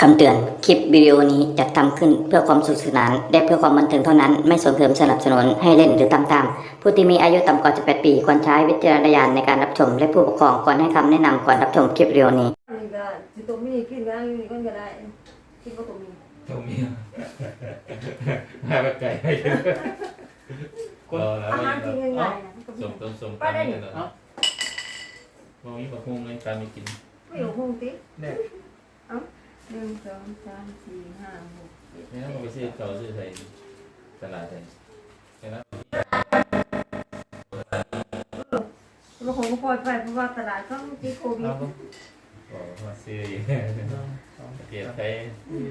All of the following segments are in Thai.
คำเตือน คลิปวิดีโอนี้จัดทำขึ้นเพื่อความสนุขสนานและเพื่อความบันเทิงเท่านั้น ไม่ส่งเสริมสนับสนุนให้เล่นหรือตามตาม ผู้ที่มีอายุต่ำกว่า 18 ปีควรใช้วิจารณญาณในการรับชม และผู้ปกครองควรให้คำแนะนำก่อนรับชมคลิปวิดีโอนี้นี่ก็สิตัวมีกินก็มีคนก็ได้กินก็ตัวมีตัวเมียมาแบบไก่ให้เยอะรอแล้วอาหารว่ากินอยู่ง่ายๆนะก็มีส่งต้มส่งกันนี่เนาะมองนี้มาพุงเงินการไม่กินไม่อยู่ห้องติ๊กเนี่ยหนึ่ง สองสามสี่ห้าหกเจ็ดนี่นะผมไปซื้อเขาซื้อใส่ตลาดใส่แค่นั้นบางคนก็ปล่อยไปเพราะว่าตลาดก็ติดโควิดเอาบ่บอกว่าซื้ออย่างหนึ่งสองเกียรติไทยสี่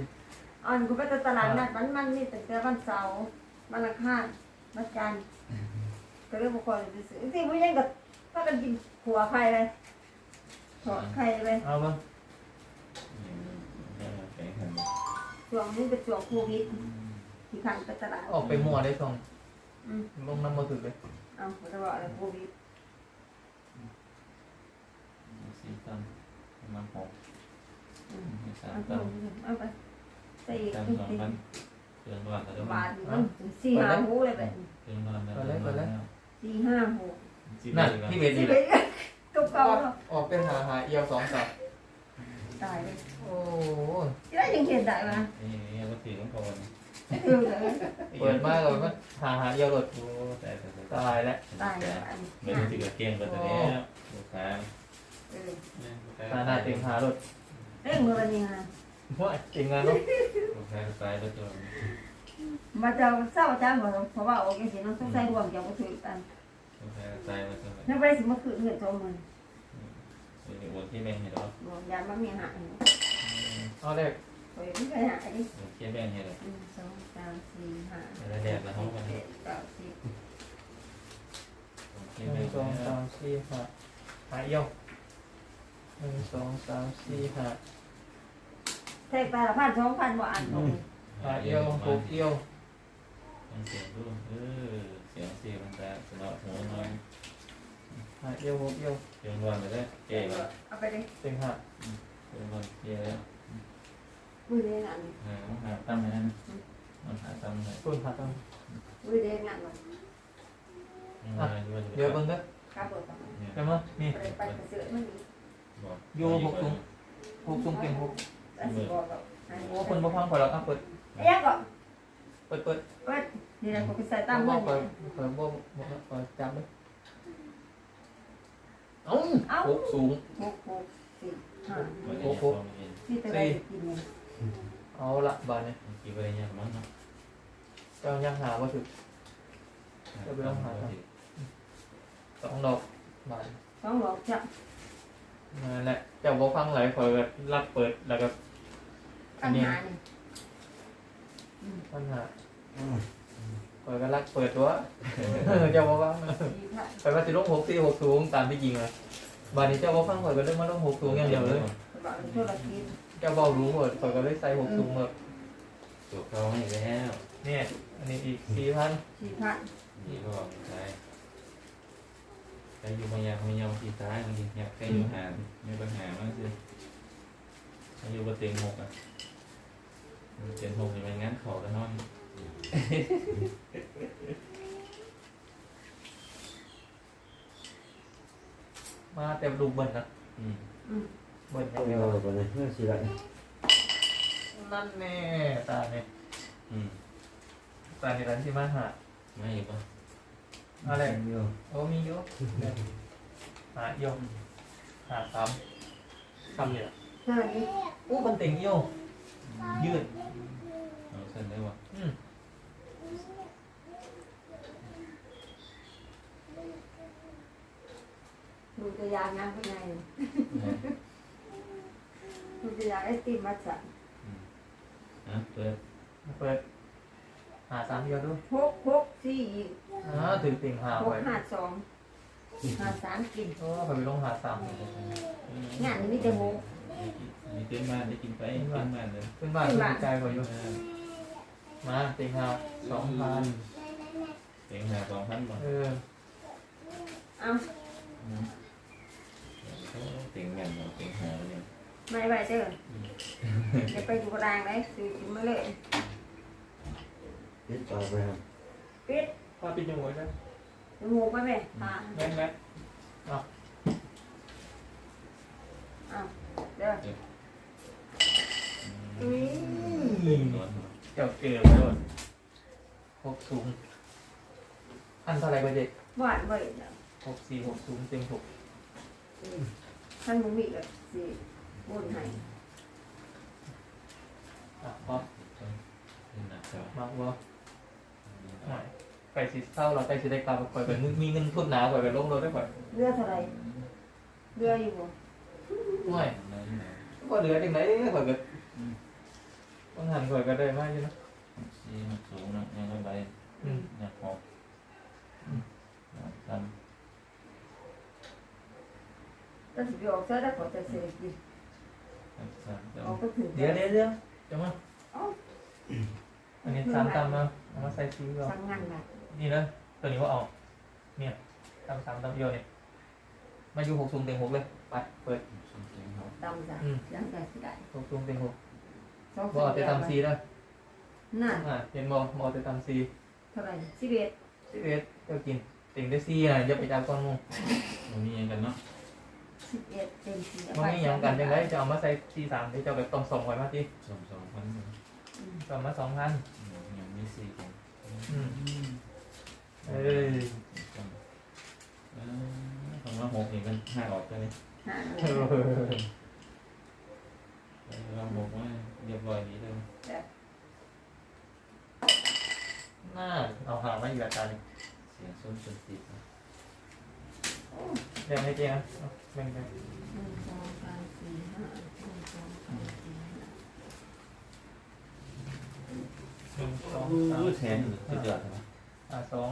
อันก็ไปตลาดนัดมันมันนี่แต่แต่วันเสาร์วันอังคารวันจันทร์ก็เรื่องบางคนจะซื้อจริงๆไม่ยังกับถ้ากันกินหัวไข่เลยถอดไข่เลยเอาบ่แข่งขัน ช่วงนี้เป็นช่วงโควิดที่ขันไปตลาดออกไปมั่วได้ส่งอืมลงน้ำมือถือเลยเอาเขาจะบอกอะไรโควิดสี่ตั้มประมาณหกอืมสามเอาไปตั้มเอาไปใส่อีกตั้มนิดสองนึพันงเครื่องร้อนแล้วบาทมันสี่ห้าหูเลยแบบเครื่องร้อนแล้วสี่ห้าหูนั่นพี่เวทสี่นี่แหเป็ละนตุ๊กเก่าเนาะออกเป็นหาหาเอียวสองสับตายเลยโอ้ที่ได้ยั งเขียนได้มานี่นี่ก็ถือของเขาวันเลยเปิดมาเลยมันหาหาเอียวรถโอ้แต่แต่แต่ตายแล้วตายเลยอันไม่ได้ถือเกมก็แต่เนี้ยลูกค้าเออหาหน้าเต็มหารถเรื่องมือวันนี้นว่าจริงงานเนาะลูกค้าตายแล้วตัวมาจะเศร้าจ้าเหมือนเพราะว่าโอเคสิน้องต้องใส่รวมจะมาถือกันลูกค้าตายแล้วตัวนั่นไปสิมาคืนเงินสองหมื่นนี่วันที่แม่งเห็นหรอรวมยาบ้ามีหายเอาแรก โอ้ยไม่เคยหายดิที่แม่งเห็นหรอหนึ่งสองสามสี่ห้าแล้วแดดแล้วห้องกันเจ็ดเก้าสิบที่หแม่นึ่งงสองสามสี่ห้าหาเอียวหนึ่งสองสามสี่ห้าเทกตาละพันสองพันบ่อันตรงหาเอียวหกเอียวเสียงดูเออเสียงเสียงมันจะสนอหัวน้อยหาเอียวหกเอียวเสียงวันไปเลยเก๋แล้วเอาไปเลยเต็งหาเสียงวันเก๋แล้ว มือเรียนงานหาหาตั้มให้นั่นมันหาตั้มให้ต้นหาตั้งมือเรียนงานบ่เดี๋ยวเบิ่งเด้อครับเปิดประมาณเดี๋ยวมานี่ไปไปกระเสือมันนี่โยหกสูงหกสูงเต็งหกอันสิบอกเราโอ้คนบ่ฟังข่อยแล้วอะเปิดไอ้ยังก็เปิดเปิดเปิดนี่แหละผมไปใส่ตามบ่เงินข่อยข่อยบ่บ่ข่อยจำเลยเอ้าเอ้าหกสูงหกหกสี่ห้ากี่นี่แต่ได้กิน เอาละบาดนี้ไปยังมั้งเนาะเจ้ายังหาบ่ถึกสองดอกบาดสองหลอกจับนั่นแหละเจ้าบ่ฟังไหลข่อยก็รับเปิดแล้วก็ปัญหานี่ปัญหาข่อยก็รักเปิดตัวเจ้าบ่ฟังสี่พันข่อยว่าสิลงหกสี่หกสูงตามที่จริงเลยบาดนี้เจ้าบ่ฟังข่อยก็เลยมาลงหกสูงอย่างเดียวเลยบอกธุรกิจ เจ้าเบารู้หมดข่อยก็เลยใส่หกสูงหมดตัวเขาให้แล้วเนี่ยอันนี้อีกสี่พันสี่พันนี่ก็ใช่ใครอยู่มายาไม่ยอมที่ท้ายบางทีเนี่ยใครอยู่หามีปัญหามากสิใครอยู่บนเตียงหกอะเตียงหกจะเป็นงั้นเขาแล้วนอนมาเต็มลูกเบิ้ลนะอืมเบิ้ลเอาเอาไปเลยเมื่อสิละนั่นแน่ตาเนี่ยอืมตาในร้านที่มาหาไม่อีกป่ะอะไรเดียวโอ้มีเยอะหาเอียวหาสามคำเนี่ยเท่านี้อู้มันเต็งเอียวยืดเอาเส้นได้ป่ะอืมดูตัวอย่างงานเป็นไงดูตัวอย่างไอติมมาสั่งอะเปิดเปิดหาสามเอียวดูหกหกสี่อ่าถือเต็งหาหกไว้ห้าสองห้าสามกินโอ้ไปไปลงหาสามงานนี้มีแต่หกมีเต้นบ้านได้กินไปเต้นบ้านเลยขึ้นบ้านขึ้นใจกว่าอยู่มาเต็งหาสองพันเต็งหาสองพันบาทเออเอาเต็งเงินเต็งหาเนี่ย ไม่ไหวเด้อจะไปอยู่กลางไหนซื้อกินมาเลยยึดต่อไปครับปิดพาปิดจมูกนะจมูกไปไหมตาแม่นแม่นอ้าวเด้ออุ้ยเจ้าเจอมาโดนหกสูงอันเท่าไหรก็เด็กหวานเว้ยเนาะหกสี่หกสูงเต็งหกท่านมึงมีกับสิ บนให้อะพอนี่นะใช่มาว่าหน่อยไปสิเศร้าเราไปสิได้กลับไปไปมีเงินทุนหนาไปไปลงรถได้ก่อนเรือเท่าไหรเรืออยู่บ่หน่อยก็เหลือจังไหนข่อยก็ต้องหันข่อยก็ได้มากอยู่นะสี่สูงนะยังไม่ไปอืมอยากหกทก็สิไปออกเสื้อได้ขอจะเสียกินำสามเจ้าออกก็ถึงเดี๋ยวเดี๋ยวเดี๋ยวจะมาเอ้าอันนี้สามตำนะเอามาใส่ซีก่อนสั่งงานแบบนี่นะตัวนี้ว่าเอาเนี่ยตำสามตำเดียวเนี่ยมาอยู่หกสูงเต็งหกเลยไปเปิดสูงเต็งหกดำจ้ะอืมยังแต่สิได้หกสูงเต็งหกสองบ่เอาแต่ตำซีนะนั่นอ่าเห็นบ่บ่เอาแต่ตำซีเท่าไหรสิบเอ็ดสิเวสเจ้ากินเต็งได้ซีอะอย่าไปจับก้อนหมูมันมีอย่างกันเนาะ สิบเอ็ดเต็มสี่มันไม่ยังกันยังไงจะเอามาใส่ซีสามที่เจ้าแบบต้องส่งไว้มาที่สองสองพันส่งมาสองพันยังมีสี่คนอืมเอ้ยเออคำว่าหกนี่มันห้าออกไปเลยห้าเออเราบอกว่าเรียบร้อยนี้เลยน่าเอาหามาอยู่อาจารย์เสียงส้นสุดติด เรียนให้เจ๊นะเอาแบ่งไปหนึ่งสองสามสี่ห้าหนึ่งสองสามสี่ห้าหนึ่งสองสามแทนสุดยอดใช่ไหมอ่าสอง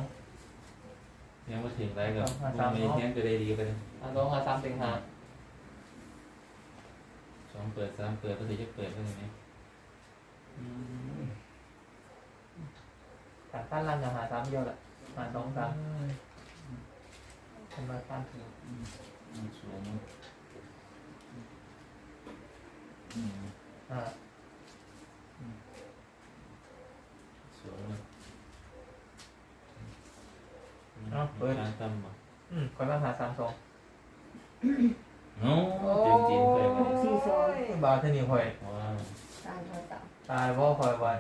ยังมาถึงไรกับมีแทนก็ได้ดีไปเลยอ่าสองอ่าสามเต็งหาสองเปิดสามเปิดก็ถือจะเปิดก็อย่างนี้การตั้นรันจะหาสามเดียวแหละหาสองสาม ทำมาตั้นถึงสูงอ่าสูงเลยการตั้มบ่อืมคอยมาหาสามสองโอ้เต็มจีนไปเลยสี่สองบาทเท่านี้คอยว้าวตายพอต่ำตายเพราะคอยไว้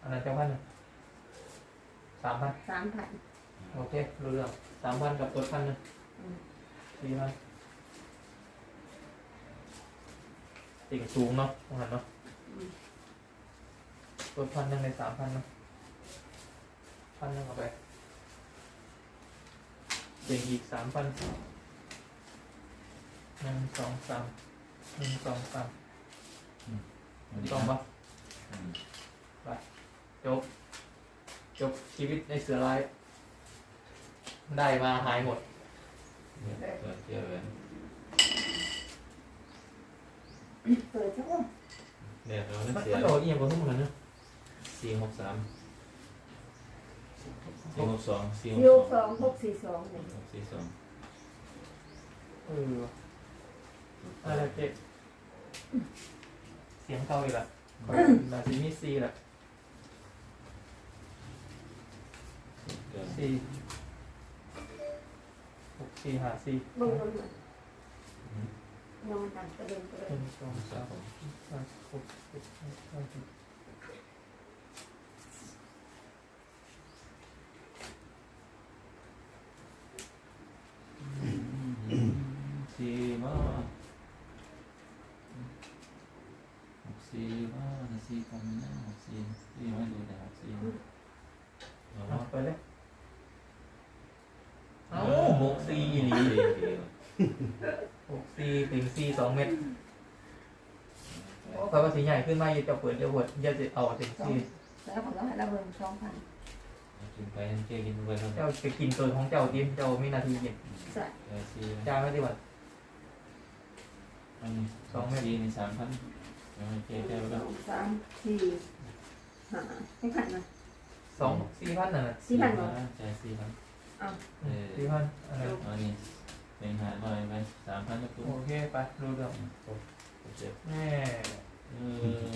อันนั้นเจ้าพันน่ะสามพันสามพัน โอเครู้เรื่องสามพันกับตัวพันหนึงอืมสี่พันติ่งสูงเนาะตรงนั้นเนาะตัวพันหนึ่งในสามพันเนาะพันหนึ่งเอาไปเติ่งอีกสามพันหนึ่งสองสามหนึ่งสองสามสองปะจบ จบชีวิตในเสือร้าย ได้มาหายหมด เปิดเยอะเลยเปิดชั่วโมงเนี่ยเรามันเสียมันโดดเอียงกว่าทุกคนนะสี่หกสามสี่หกสองสี่หสี่หกกสสอองงหกสี่สองเนี่ยหกสี่สองเอออะไรเจ็บเสียงเข้าอีกละนาซีมีซีละเกินซี หกซีหาซีเบิ่งมันมายังมันดันกระเด็นกระหเด็นนึ่งสองสาสามมห้าหกเจ็ดแปดเก้าสิบ สี่บ้าหกสี่บ้าสี่คำนะหกสี่สี่ไม่ดูแต่หกสี่เอา เอา วะ ไปเลยเอาหกซีอีหลี สี่ดี หกซี ถึงซีสองเม็ดโอ้แปลว่าสีใหญ่ขึ้นมาอย่าจะเปิดจะปวดอย่าจะเอาถึงซีแล้วผมก็ให้ระเบิดสองพันกินไปเจ๊กินไปเท่าไหร่เจ้าจะกินตัวของเจ้าทีเจ้ามีนาทีกินใส่เออสี่จ้างไม่ได้หมดอันนี้สองสี่นี่สามพันยังไม่เจ๊ได้สแล้วองสามสี่ห้าไม่ขันนะสองสี่พันน่ะสี่พันเหรอจ่ายสี่พันอ้าวเออสี่พันอันนั้ นอันนี้เต็งหาหน่อยไปสามพันจะตุ้โอเคไปรู้เรื่องเจ็บแม่เออ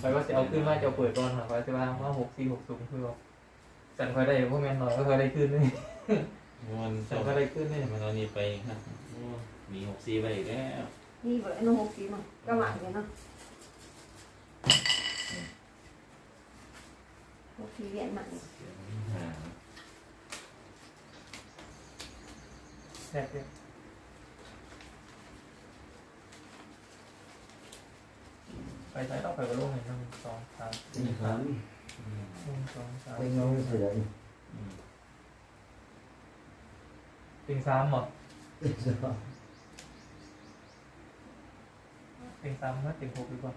ไปว่าจะเอาขึ้นมาจะเอาเปิดก่อนค่ะไปจะว่าว่าหกสี่หกสูงคือว่าสันคอยได้พวกแมนหน่อยก็คอยได้ขึ้นเลยมันสัเจ้านคอยได้ขึ้นเลยมันเอานี่ไปครับโอ้หนีหกสี่ไปอีกแล้วนี่เบอร์น้องหกสี่มั้งก็หวานเลยเนาะหกสี่เรียนใหม่เสียงหาแซ่บเลย ไปใช้ต้องไปกับโลกหนึ่งสองสามสี่นี่ครับอืมหนึ่งสองสามเป็นเงเสือนี่อืมติงสามหรอติงสามนะติงหกดีกว่า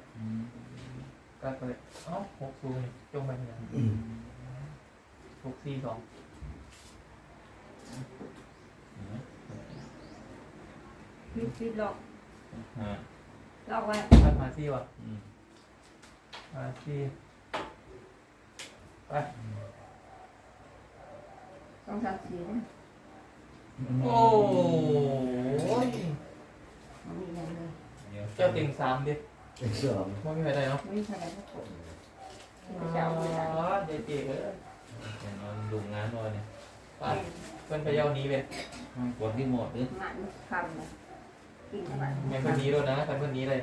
ก็ไปเอ้าหกสูนี่จงไปเนี่ยอืมหกสี่สองปิดปิดหลอกหาห ลอกไว้ พัดมาสี่วะอืมมาสี่ไปสองสามสี่นะโอ้ยมันมีอย่างเลยดี๋ยวเจ้าติงสามดิเป็นเสือไม่มีใครได้เนาะไม่มีใครได้ทุกคนอ๋อเจ๊เจ๊เอ้ยแกนอนดูงานด้วยเนี่ยไปเพื่อนไปเย้านี้เว้ยกดรีโมทดิมันคำนะ กินเข้าไปแม่เพื่อนนี้ด้วยนะใครเพื่อนนี้เลย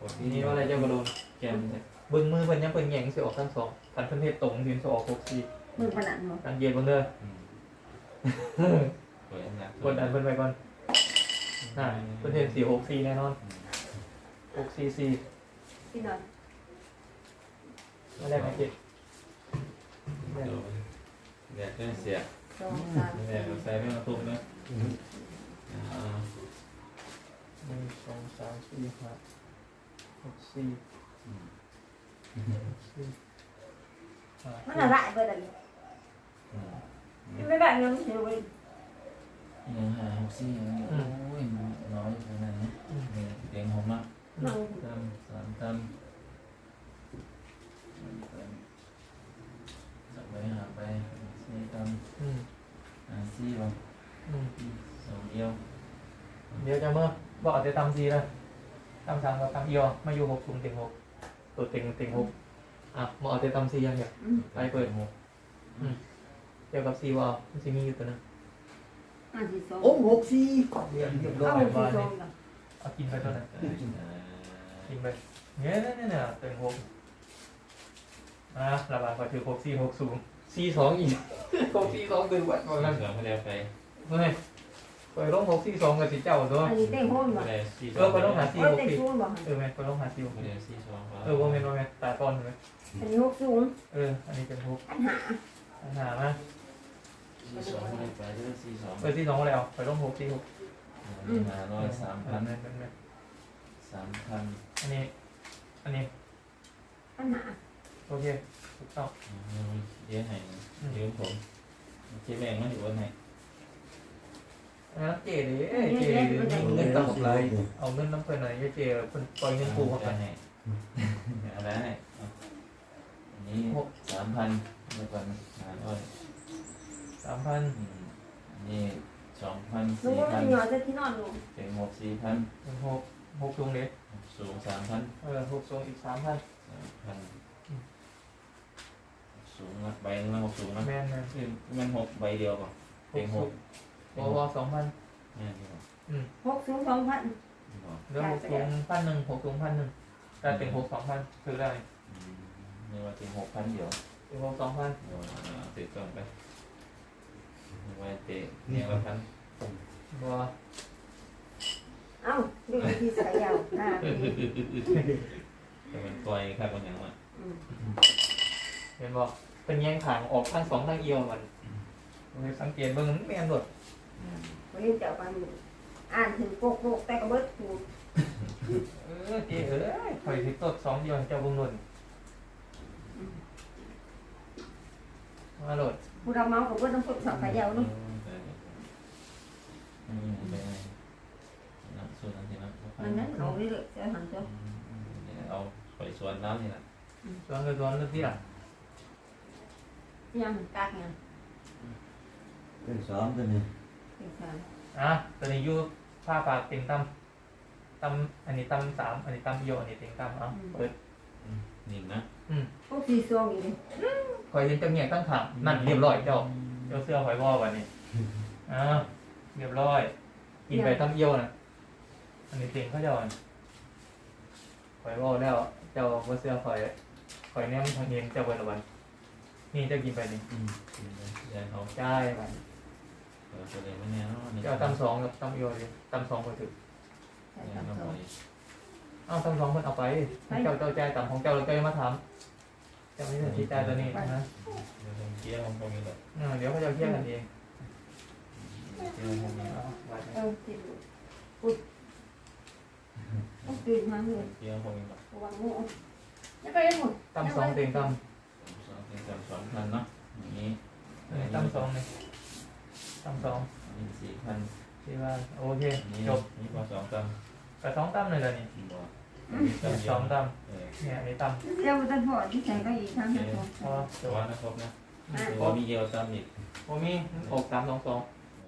กดทีนี้ว่าอะไรเจ้ากระโดนแกมเนี่ยเบิ้งมือเพิ่นยังเพิ่นแหย่งสิออกทั้งสองคันเพิ่นเทศตรงเพิ่นสิออกหกสี่มือขนาดมั้งการเย็นเบิ่งเด้ออืมกดอันดับกดดันเพิ่นไปก่อนน่ะเพิ่นเทศสี่หกสี่แน่นอนหกสี่สี่ที่นอนมาแรกไหมเจ๊เดี๋ยวเดี๋ยวก็เสียสองสามเดี๋ยวใส่ไม่มาทุบนะอ่า หนึ่งสองสามสี่ห้าหกสี่อืมหกสี่ห้ามันอะไรเบอร์อะไรอืมไม่ได้เงินเสียไปหนึ่งห้าหกสี่โอ้ยน้อยขนาดนี้นี่เตียงหอมมากนั่งตำสามตำสับไปหาไปสี่ตอืมำอ่าสี่บางอืมสองเดียวเดี๋ยวจะเมื่อ บอกจะตำสี่เลยตำสามกับตำเอียวมาอยู่หกสูงเต็งหกตัวเต็งเต็งหกอะมาเอาแต่ตำสี่อยังเดียวไปเปิดหกเกี่ยวกับซีวอลมันจะมีอยู่ตัวหนึงอันที่สองโอ้หกสี่เรียบเรียบร้อเอายที่บ้านสอนี่งกันเอากินไปตัวนั้นอ่ากินไปเนี่ยเนี่ยเนี่ยเนี่ยเต็งหกอะระบาดพอถือหกสี่หกสูงสี่สองอีกหกสี่สองตื่นวัดก่อนสนั้อนงเขาเดียวไปเฮ้ย ไปลงหกสี่สองกับสิเจ้าตัวอันนี้เต้งโฮมเขาบ่เดียวสี่สเออองไปลงหาสี่โอ้หกเต้งสี่ซูนบ่เออแม่นไปลงหาสี่หกเขาสี่เดียวสี่สองเออว่าแม่นว่าแม่นตาตอนเลยอันนี้หกสูงเอออันนี้เป็นหกอันหาปัญหามาสี่สองเขาเดียวไปเรื่องสี่สองเออสี่สองก็แล้วไปลงหกสี่หกห้าร้อยสามพันแม่นแม่นแม่นสามพันอันนี้ อันนี้อันหาโอเคถูกต้องเดี๋ยวให้ยืมผมเจ๊แบงมาอยู่วันไห นนะเจเด้เจมีเงินต่ำไรเอาเงินน้ำเพิ่นหน่อยเจเพิ่นปล่อยเงินกูเข้าไปให้อะไรอันนี้สามพันเมื่อก่อนห้าร้อยสามพันอันนี้สองพันลุงสี่ว่าพัมันนหยอดจะที่นอนลุงเป็นหกสี่พันหนึ่งหกหกสูงเด็สูงสามพันเออหกสูงอีกสามพันสามพันสูงนะใบนึงนะหกสูงนะแม่นแม่นคือมันหกใบเดียวป่ะหเต็กงหสูกง วอสองพันนี่ดีกว่าหกสูงสองพันดีกว่าเหลือหกสูงพันหนึ่งหกสูงพันหนึ่งแต่เต็งหกสองพันคือได้อืมนี่ว่าเต็งหกพันเดียวเต็งหกสองพันเดี๋ยวเอาติดก่อนไปนี่ว่าเตะเนี่ยละพันบัวเอ้าดูที่สายยาวหน้าพี่แต่มันปล่อยครับบางอย่างว่ะอืมเห็นบอกเป็นแยงขางออกข้างสองข้างเอียวมันเลยสังเกตเบิ่งมันแม่นหมดอืม วันนี้จะไปอ่านถึงโปกโปกแต่ก็เบิดถูกเออเจเอ้ยถอยสิตดสองเดียวให้เจ้าเบิ่งหล่นมาโหลดผู้เราเมากับเบิดต้องฝึกสอบสายยาวเนาะอืมไปไหนนักส่วนนั้นทีนะมันนั้นเอาเรื่อยๆจะหันตัวเอาไปสวนน้ำนี่แหละซ้อนกันซ้อนเรื่องที่ล่ะยังกากยังเป็นสามตัวนี้ เป็นสามอะตัวนี้อยู่ผ้าปากเต็งตั้มตั้มอันนี้ตั้มสามอันนี้ตั้มเอียวอันนี้เต็งตั้มเอะเปิดนี่นะอืมพวกสีซองอีกเลยคอยเห็นจังเงียตั้งขางนั่นเรียบร้อยเจ้าเจ้าเสื้อหอยบ่อวันนี้อ่าเรียบร้อย กินไปตั้มเอียวนะอันนี้เต็งเขาเจ้าอันหอยบ่อแล้ว เจ้าว่าเสื้อหอยหอยแนมทางเองเจ้าเบิร์ละวันนี่เจ้ากินไปนี่อืมยายเขาใช่วัน เออตัวเองไม่แน่เนาะนี่เจ้าตั้มสองกับตั้มเอียวเลยตั้มสองคนถือใส่ยายตามเขาซองไปเอ้าตั้มสองคนเอาไปเจ้าเจ้าใจายต่ำของเจ้าเราเจ้ามาถามเจ้าไม่ได้ชี้ใจายตัวนี้นะเดี๋ยวต้องเกี้ยวของตรงนี้แหละเออเดี๋ยวเขาจะเที่ยงกันเองเกี้ยวของนี้เอาไว้เออติดอุดต้องตื่นมาเลยเกี้ยวของนี้แหละวางงูแล้วก็ยังหมดตั้มสองเต็งตั้มสองเป็นสามสองพันเนาะอย่างนี้อันนี้ตั้มสองเลย ตั้มสองอันนี้สี่พันที่ว่าโอเคอันนี้จบนี่พอสองตันกระสองตั้มเลยเลยนี่บ่สองตั้มเออเนี่ยอันนี้ตั้มเจ้าตันพอที่ใส่ก็อีกทั้งโอทั้งเคสองพอจตัวบนะครับนะอะตัวมีเอวตั้มอีกโอมีหกสามสองสองอ